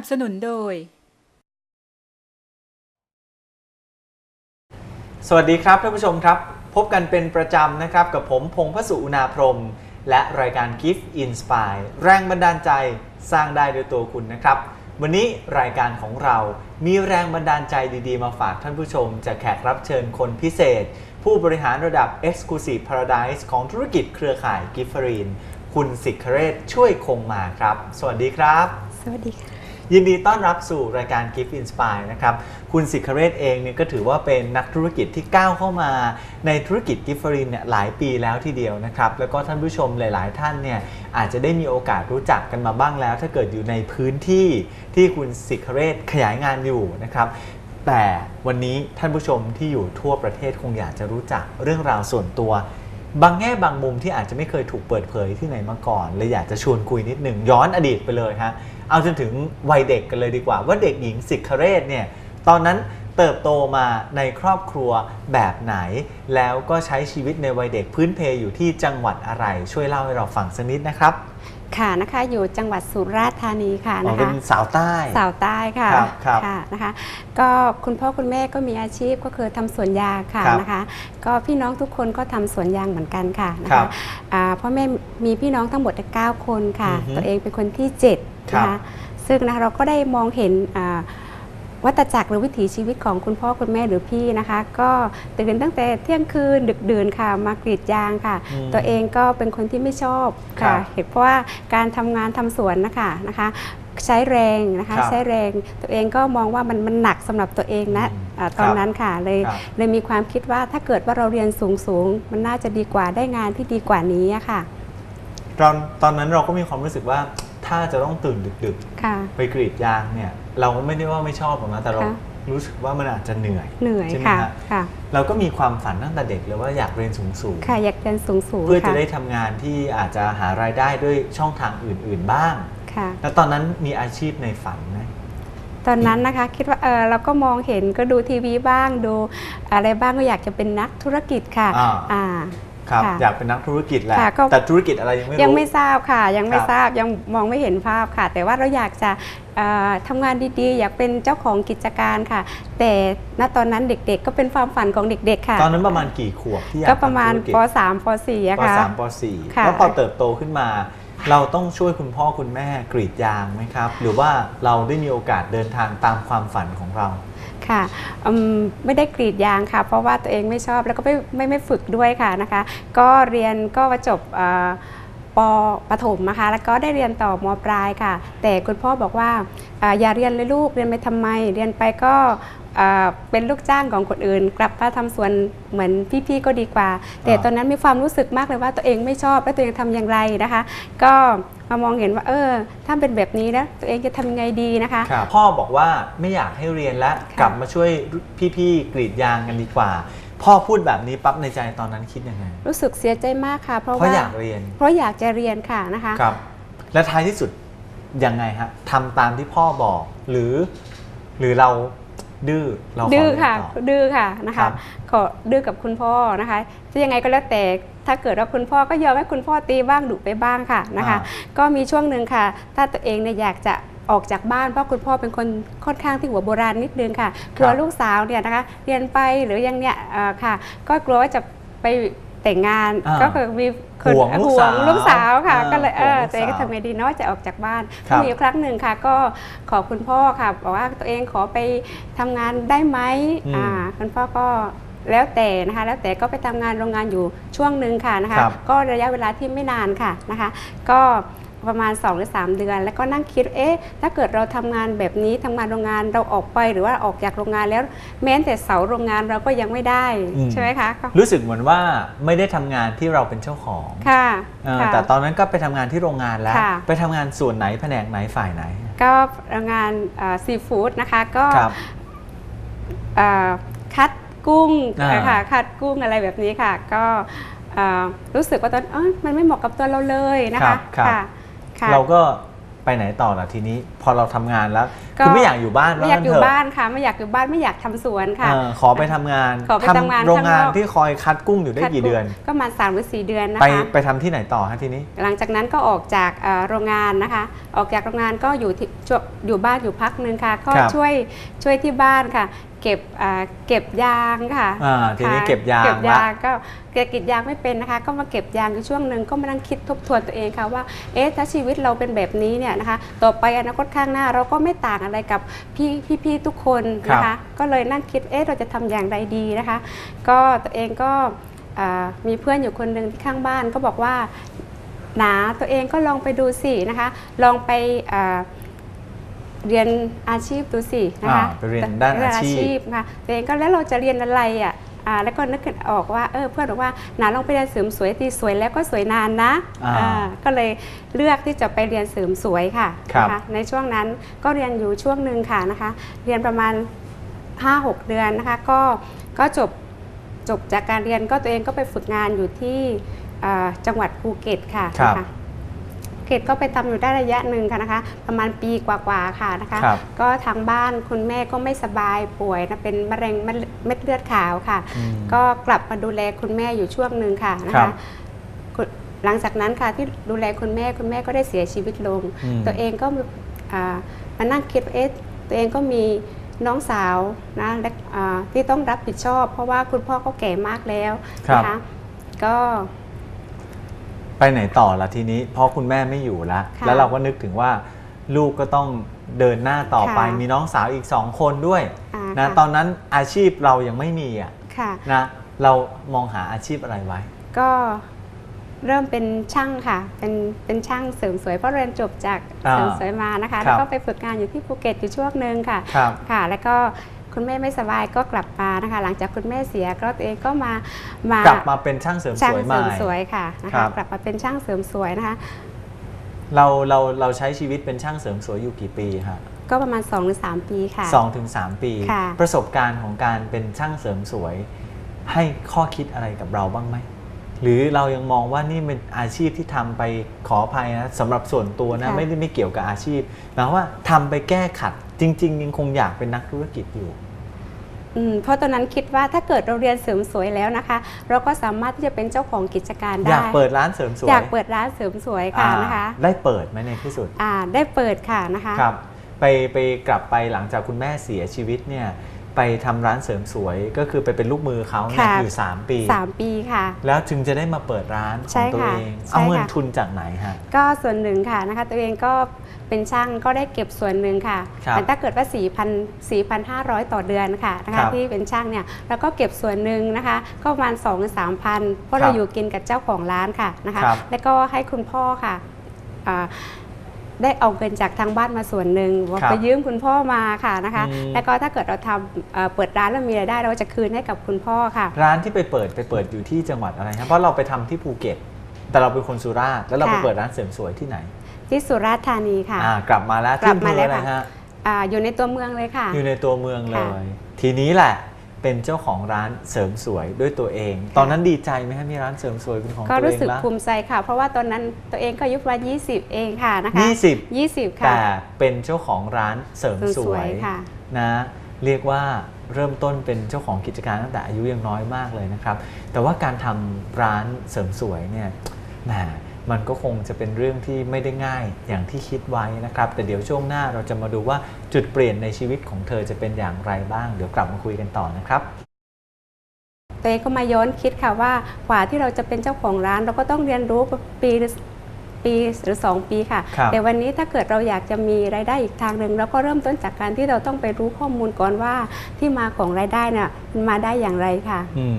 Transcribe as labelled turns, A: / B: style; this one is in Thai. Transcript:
A: สนับสนุนโดย
B: สวัสดีครับท่านผู้ชมครับ พบกันเป็นประจำนะครับ กับผมพงษ์พสุอุณาพรหมและรายการ Gift Inspire แรงบันดาลใจสร้างได้ด้วยตัวคุณนะครับ วันนี้รายการของเรามีแรงบันดาลใจดีๆ มาฝากท่านผู้ชม จากแขกรับเชิญคนพิเศษ ผู้บริหารระดับ Exclusive Paradise ของธุรกิจเครือข่ายกิฟฟรีนคุณสิกขเรศช่วยคงมาครับ สวัสดีครับ
C: สวัสดีค่ะ
B: ยินดีต้อนรับสู่รายการ Gift Inspire นะครับ คุณสิคเรศเองเนี่ยก็ถือว่าเป็นนักธุรกิจที่ก้าวเข้ามาในธุรกิจกิฟฟรินเนี่ยหลายปีแล้วทีเดียวนะครับ แล้วก็ท่านผู้ชมหลาย ๆ ท่านเนี่ยอาจจะได้มีโอกาสรู้จักกันมาบ้างแล้ว ถ้าเกิดอยู่ในพื้นที่ที่คุณสิคเรศขยายงานอยู่นะครับแต่วันนี้ท่านผู้ชมที่อยู่ทั่วประเทศคงอยากจะรู้จักเรื่องราวส่วนตัว บางแง่บางมุมที่อาจจะไม่เคยถูกเปิดเผยที่ไหนมาก่อนเลยอยากจะชวนคุยนิดหนึ่งย้อนอดีตไปเลยฮะ เอาจนถึงวัยเด็กกันเลยดีกว่า ว่าเด็กหญิงสิกขเรศเนี่ยตอนนั้นเติบโตมาในครอบครัวแบบไหน แล้วก็ใช้ชีวิตในวัยเด็กพื้นเพอยู่ที่จังหวัดอะไร ช่วยเล่าให้เราฟังสักนิดนะครับ
C: ค่ะนะคะอยู่จังหวัดสุราษฎร์ธานีค่ะ
B: อ๋อ
C: นะ
B: เป็
C: คะ
B: นสาวใต้
C: สาวใต้ค่ะ
B: ครับครับ
C: ค่ะนะคะก็คุณพ่อคุณแม่ก็มีอาชีพก็คือทำสวนยางค่ะ
B: ครับ
C: นะคะ ก็พี่น้องทุกคนก็ทำสวนยางเหมือนกันค่ะนะ
B: ครั
C: คะ
B: บ
C: อ่าพ่อแม่มีพี่น้องทั้งหมด9คนค่ะ
B: อือฮึ
C: ตัวเองเป็นคนที่7
B: ครับ
C: นะคะซึ่งนะคะเราก็ได้มองเห็นอ่าวัตจักรหรือวิถีชีวิตของคุณพ่อคุณแม่หรือพี่นะคะ ก็ตื่นตั้งแต่เที่ยงคืนดึกดื่นค่ะ มากรีดยางค่ะ
B: อืม
C: ตัวเองก็เป็นคนที่ไม่ชอบ
B: ครั
C: ค่ะ
B: บ
C: เหตุเพราะว่าการทำงานทำสวนนะคะนะคะ ใช้แรงนะคะ
B: ครับ
C: ใช้แรงตัวเองก็มองว่ามันมันหนักสำหรับตัวเองนะ
B: อืม
C: อาตอน
B: ครับ
C: นั้นค่ะเลย
B: ครับ
C: เลยมีความคิดว่าถ้าเกิดว่าเราเรียนสูงสูงๆมันน่าจะดีกว่าได้งานที่ดีกว่านี้อะค่ะ
B: ตอนตอนนั้นเราก็มีความรู้สึกว่า ถ้าจะต้องตื่นดึก
C: ค่ะ
B: ๆ ไปกรีดยางเนี่ย เราก็ไม่ได้ว่าไม่ชอบหรอกนะแต่เรา
C: ค่ะ
B: รู้สึกว่ามันอาจจะเหนื่อย
C: เหนื่อย
B: ใช่ไหม
C: ค่ะ
B: ฮะ
C: ค่ะ
B: เราก็มีความฝันตั้งแต่เด็กเลยว่าอยากเรียนสูงสูงๆ
C: ค่ะอยากเรียนสูงสูง
B: เพื่อจะ
C: ค่ะ
B: ได้ทำงานที่อาจจะหารายได้ด้วยช่องทางอื่น ๆ บ้าง
C: ค่ะ
B: แล้วตอนนั้นมีอาชีพในฝันไหม
C: ตอนนั้นนะคะคิดว่าเออเราก็มองเห็นก็ดูทีวีบ้างดูอะไรบ้างก็อยากจะเป็นนักธุรกิจค่ะ
B: อ่า
C: อ่า
B: ครับ
C: ค่ะ
B: อยากเป็นนักธุรกิจแหละ
C: ค่ะก็
B: แต่ธุรกิจอะไรยังไม่รู้
C: ยังไม่ทราบค่ะ ยังไม่
B: ครับ
C: ทราบยังมองไม่เห็นภาพค่ะ แต่ว่าเราอยากจะเอ่อทำงานดีๆ อยากเป็นเจ้าของกิจการค่ะ แต่ณตอนนั้นเด็กๆ ก็เป็นความฝันของเด็กๆค่ะ
B: ตอนนั้นประมาณกี่ขวบที่อยาก
C: ก็ประมาณ
B: ทำธุรกิจ
C: ป .3 ป .4 อะ
B: ป
C: ค่ะ
B: สามปสี่
C: ค่ะ
B: แล้วพอเติบโตขึ้นมา เราต้องช่วยคุณพ่อคุณแม่กรีดยางไหมครับ หรือว่าเราได้มีโอกาสเดินทางตามความฝันของเรา
C: ค่ะไม่ได้กรีดยางค่ะ เพราะว่าตัวเองไม่ชอบแล้วก็ไม่ไม่ไม่ฝึกด้วยค่ะนะคะ ก็เรียนก็จบอ่อ ปปฐมนะคะ แล้วก็ได้เรียนต่อมปลายค่ะ แต่คุณพ่อบอกว่าอ่าอย่าเรียนเลยลูกเรียนไปทำไม เรียนไปก็อ่าเป็นลูกจ้างของคนอื่น กลับมาทำสวนเหมือนพี่ๆก็ดีกว่า แต่
B: อ่า
C: ตอนนั้นมีความรู้สึกมากเลยว่าตัวเองไม่ชอบแล้วตัวเองทำอย่างไรนะคะ ก็มามองเห็นว่าเออถ้าเป็นแบบนี้แล้วตัวเองจะทำยังไงดีนะคะ
B: ครับพ่อบอกว่าไม่อยากให้เรียนแล้ว
C: ค่ะ
B: กลับมาช่วยพี่ๆกรีดยางกันดีกว่า พ่อพูดแบบนี้ปั๊บในใจตอนนั้นคิดยังไง
C: รู้สึกเสียใจมากค่ะ เพราะ
B: เพราะ
C: ว่า
B: อยากเรียน
C: เพราะอยากจะเรียนค่ะนะคะ
B: ครับ และท้ายที่สุดยังไงฮะทำตามที่พ่อบอก หรือ หรือเราดื้อเราข
C: ดื้อ
B: เรียน
C: ค่ะ
B: ต่อ
C: ดื้อค่ะนะ
B: ครั
C: คะ
B: บ
C: ขอดื้อกับคุณพ่อนะคะจะยังไงก็แล้วแต่ถ้าเกิดว่าคุณพ่อก็ยอมให้คุณพ่อตีบ้างดุไปบ้างค่ะนะคะก็มีช่วงหนึ่งค่ะ ถ้าตัวเองเนี่ยอยากจะ ออกจากบ้านเพราะคุณพ่อเป็นคนค่อนข้างที่หัวโบราณนิดนึงค่ะกลัวลูกสาวเนี่ยนะคะเรียนไปหรือยังเนี่ยเอ่อค่ะ ก็กลัวว่าจะไปแต่งงาน
B: อ่า
C: ก็คือมีคน
B: ห่วงลูกสาว
C: ห่วงลูกสาวค่ะ
B: อ่า
C: ก็เลยเออ
B: ห่วงลูก
C: ตัวเองก็
B: สาว
C: ทำไงดีเนาะจะออกจากบ้าน
B: ครับ
C: มีอยู่ครั้งหนึ่งค่ะ ก็ขอคุณพ่อค่ะบอกว่าตัวเองขอไปทำงานได้ไหม
B: อืม
C: อ่าคุณพ่อก็แล้วแต่นะคะแล้วแต่ก็ไปทำงานโรงงานอยู่ช่วงหนึ่งค่ะนะคะ
B: ครับ
C: ก็ระยะเวลาที่ไม่นานค่ะนะคะ ก็ ประมาณ 2 หรือ 3 เดือน แล้วก็นั่งคิด เอ๊ะ ถ้าเกิดเราทำงานแบบนี้ทำงานโรงงานเราออกไปหรือว่าออกจากโรงงานแล้วแม้แต่เสาโรงงานเราก็ยังไม่ได้
B: อืม
C: ใช่ไหมคะก็
B: รู้สึกเหมือนว่าไม่ได้ทำงานที่เราเป็นเจ้าของ
C: ค่ะ
B: เออ
C: ค่ะ
B: แต่ตอนนั้นก็ไปทำงานที่โรงงานแล้ว
C: ค่ะ
B: ไปทำงานส่วนไหนแผนกไหนฝ่ายไหน
C: ก็โรงงานซีฟู้ดนะคะก็
B: ครับ
C: เอ่อคัดกุ้ง
B: อ่า
C: ค่ะคัดกุ้งอะไรแบบนี้ค่ะ ก็เอ่อรู้สึกว่าตอนเอยมันไม่เหมาะกับตัวเราเลยนะ
B: ครั
C: คะ
B: บครับ
C: ค่ะ ค่ะ
B: เราก็ไปไหนต่อล่ะทีนี้ พอเราทำงานแล้ว
C: ก็
B: คือไม่อยากอยู่บ้าน
C: ไม่อยากอยู่
B: ว่งั้นเถะ
C: บ้านค่ะ ไม่อยากอยู่บ้านไม่อยากทำสวนค่ะ
B: เออขอไปทำงาน
C: ขอไปทำงาน
B: โรงงาน
C: ข้างนอก
B: ที่คอยคัดกุ้งอยู่ได้กี่เดือน
C: ก็ประมาณสามหรือสี่เดือนนะ
B: ไป
C: คะ
B: ไปทำที่ไหนต่อฮะทีนี้
C: หลังจากนั้นก็ออกจากเอ่อโรงงานนะคะ ออกจากโรงงานก็อยู่ที่ช่วงอยู่บ้านอยู่พักหนึ่งค่ะ ก็
B: ครับ
C: ช่วยช่วยที่บ้านค่ะเก็บอ่าเก็บยางค่ะ
B: อ่าทีนี้
C: ค่ะ
B: เก็บยาง
C: เก็บ
B: ละ
C: ยางก็เก็บกรีดยางไม่เป็นนะคะ ก็มาเก็บยางอยู่ช่วงหนึ่งก็มานั่งคิดทบทวนตัวเองค่ะว่าเอ๊ะถ้าชีวิตเราเป็นแบบนี้เนี่ยนะคะ ต่อไปอนาคตข้างหน้าเราก็ไม่ต่างอะไรกับพี่พี่ๆทุกคนนะ
B: ครั
C: คะ
B: บ
C: ก็เลยนั่งคิดเอ๊ะเราจะทำอย่างไรดีนะคะ ก็ตัวเองก็อ่ามีเพื่อนอยู่คนหนึ่งที่ข้างบ้านก็บอกว่าหนาตัวเองก็ลองไปดูสินะคะ ลองไปอ่าเรียนอาชีพดูสินะคะ
B: อ่าไปเรียนด้านอาชีพ
C: ค่ะตัวเองก็แล้วเราจะเรียนอะไรอะอ่า แล้วก็นึกขึ้นออกว่าเออเพื่อนบอกว่าหนาลองไปเรียนเสริมสวยตีสวยแล้วก็สวยนานนะ
B: อ่า
C: อ่าก็เลยเลือกที่จะไปเรียนเสริมสวยค่ะ
B: ครับ
C: นะคะในช่วงนั้นก็เรียนอยู่ช่วงหนึ่งค่ะนะคะ เรียนประมาณ 5-6 เดือนนะคะ ก็ก็จบจบจากการเรียนก็ตัวเองก็ไปฝึกงานอยู่ที่อ่าจังหวัดภูเก็ตค่ะ
B: ครับ
C: นะคะ ภูเก็ตก็ไปทำอยู่ได้ระยะหนึ่งค่ะนะคะ ประมาณปีกว่าๆค่ะนะคะ
B: ครับ
C: ก็ทางบ้านคุณแม่ก็ไม่สบายป่วยนะเป็นมะเร็งเม็ดเลือดขาวค่ะ
B: อืม
C: ก็กลับมาดูแลคุณแม่อยู่ช่วงหนึ่งค่ะนะ
B: ครั
C: คะ
B: บ
C: คุณหลังจากนั้นค่ะที่ดูแลคุณแม่คุณแม่ก็ได้เสียชีวิตลง
B: อืม
C: ตัวเองก็อ่ามานั่งคิดว่าเอ๊ะตัวเองก็มีน้องสาวนะและอ่าที่ต้องรับผิดชอบ เพราะว่าคุณพ่อก็แก่มากแล้ว
B: ครับ
C: นะคะก็
B: ไปไหนต่อล่ะทีนี้ เพราะคุณแม่ไม่อยู่แล้ว
C: ค่ะ
B: แล้วเราก็นึกถึงว่าลูกก็ต้องเดินหน้าต่อไป
C: ค่ะ
B: มีน้องสาวอีกสองคนด้วย
C: อ่า
B: นะ
C: ค่ะ
B: ตอนนั้นอาชีพเรายังไม่มีอะ
C: ค่ะ
B: นะเรามองหาอาชีพอะไรไว้
C: ก็เริ่มเป็นช่างค่ะ เป็นเป็นช่างเสริมสวยเพราะเรียนจบจาก
B: อ่า
C: เสริมสวยมานะคะ
B: ครับ
C: แล้วก็ไปฝึกงานอยู่ที่ภูเก็ตอยู่ช่วงหนึ่งค่ะ
B: ครับ
C: ค่ะ แล้วก็ คุณแม่ไม่สบายก็กลับมานะคะ หลังจากคุณแม่เสียก็ตัวเองก็มามาก
B: ลับมาเป็นช่างเสริม
C: ช่า
B: ส
C: ง
B: วย
C: เส
B: ให
C: ริ
B: ม่
C: มสวยค่ะนะ
B: ครั
C: คะ
B: บ
C: กลับมาเป็นช่างเสริมสวยนะคะ
B: เราเราเราใช้ชีวิตเป็นช่างเสริมสวยอยู่กี่ปีฮะ
C: ก็ประมาณ 2 หรือ 3 ปีค่ะ
B: สองถึงสามปี
C: ค่ะ
B: ประสบการณ์ของการเป็นช่างเสริมสวย ให้ข้อคิดอะไรกับเราบ้างไหม หรือเรายังมองว่านี่เป็นอาชีพที่ทำไปขออภัยนะสำหรับส่วนตัวนะ
C: ค่ะ
B: ไม่ได้ไม่เกี่ยวกับอาชีพหมายความว่าทำไปแก้ขัด จริง ๆ ยังคงอยากเป็นนักธุรกิจอยู่
C: อืมเพราะตอนนั้นคิดว่าถ้าเกิดเราเรียนเสริมสวยแล้วนะคะ เราก็สามารถที่จะเป็นเจ้าของกิจการได้
B: อยากเปิดร้านเสริมสวย
C: อยากเปิดร้านเสริมสวยค่ะ
B: อ่า
C: นะคะ
B: ได้เปิดไหมในที่สุด
C: อ่าได้เปิดค่ะนะคะ
B: ครับไปไปกลับไปหลังจากคุณแม่เสียชีวิตเนี่ยไปทำร้านเสริมสวยก็คือไปเป็นลูกมือเขาเนี่ย
C: ค่ะ
B: อยู่ 3 ปี
C: สามปีค่ะ
B: แล้วถึงจะได้มาเปิดร้านข
C: ใช่
B: องตัว
C: ค่ะ
B: เอง
C: ใช่
B: เอาเงิน
C: ค่ะ
B: ทุนจากไหนฮะ
C: ก็ส่วนหนึ่งค่ะนะคะตัวเองก็ เป็นช่างก็ได้เก็บส่วนหนึ่งค่ะ
B: ครับ
C: แต่ถ้าเกิดว่า 4,000 4,500 ต่อเดือนค่ะนะ
B: ครั
C: คะ
B: บ
C: ที่เป็นช่างเนี่ยแล้วก็เก็บส่วนหนึ่งนะคะ ก็ประมาณ 2-3,000ถึง3,000เพราะ
B: ครั
C: เรา
B: บ
C: อยู่กินกับเจ้าของร้านค่ะนะคะ
B: ครับ
C: แล้วก็ให้คุณพ่อค่ะอ่าได้เอาเงินจากทางบ้านมาส่วนหนึ่งว่า
B: ครับ
C: ไปยืมคุณพ่อมาค่ะนะคะ
B: อืม
C: แล้วก็ถ้าเกิดเราทำเอ่อเปิดร้านแล้วมีรายได้เราจะคืนให้กับคุณพ่อค่ะ
B: ร้านที่ไปเปิดไปเปิดอยู่ที่จังหวัดอะไรครับเพราะเราไปทำที่ภูเก็ต แต่เราเป็นคนสุราษฎร์แล้วเราไป
C: ค่ะ
B: เปิดร้านเสริมสวยที่ไหน
C: ที่สุราษฎร์ธานีค่ะ
B: อ่ากลับมาแล้ว
C: กลั
B: ที่
C: บมา
B: อำเภอ
C: แล้ว
B: อะไร
C: ค่ะ
B: ฮะ
C: อ่าอยู่ในตัวเมืองเลยค่ะ
B: อยู่ในตัวเมืองเล
C: ค่ะ
B: ย ทีนี้แหละเป็นเจ้าของร้านเสริมสวยด้วยตัวเอง ตอนนั้นดีใจไหมฮะมีร้านเสริมสวยเป็นของ
C: ก็
B: ตัว
C: รู้
B: เอง
C: สึก
B: ละ
C: ภูมิใจค่ะ เพราะว่าตอนนั้นตัวเองก็อายุประมาณ20 เองค่ะนะคะ
B: ยี่สิบ
C: 20 ค่ะ
B: แต่เป็นเจ้าของร้านเสริมส
C: ส
B: ว
C: วยยค่ะ
B: นะ เรียกว่าเริ่มต้นเป็นเจ้าของกิจการตั้งแต่อายุยังน้อยมากเลยนะครับ แต่ว่าการทำร้านเสริมสวยเนี่ยแหม มันก็คงจะเป็นเรื่องที่ไม่ได้ง่ายอย่างที่คิดไว้นะครับ แต่เดี๋ยวช่วงหน้าเราจะมาดูว่าจุดเปลี่ยนในชีวิตของเธอจะเป็นอย่างไรบ้าง เดี๋ยวกลับมาคุยกันต่อนะครับ
C: ตัวเองก็มาย้อนคิดค่ะว่ากว่าที่เราจะเป็นเจ้าของร้าน เราก็ต้องเรียนรู้ปีหรือปีหรือ 2 ปีค่ะ
B: ครับ
C: แต่วันนี้ถ้าเกิดเราอยากจะมีรายได้อีกทางหนึ่งเราก็เริ่มต้นจากการที่เราต้องไปรู้ข้อมูลก่อนว่าที่มาของรายได้น่ะมันมาได้อย่างไรค่ะ
B: อืม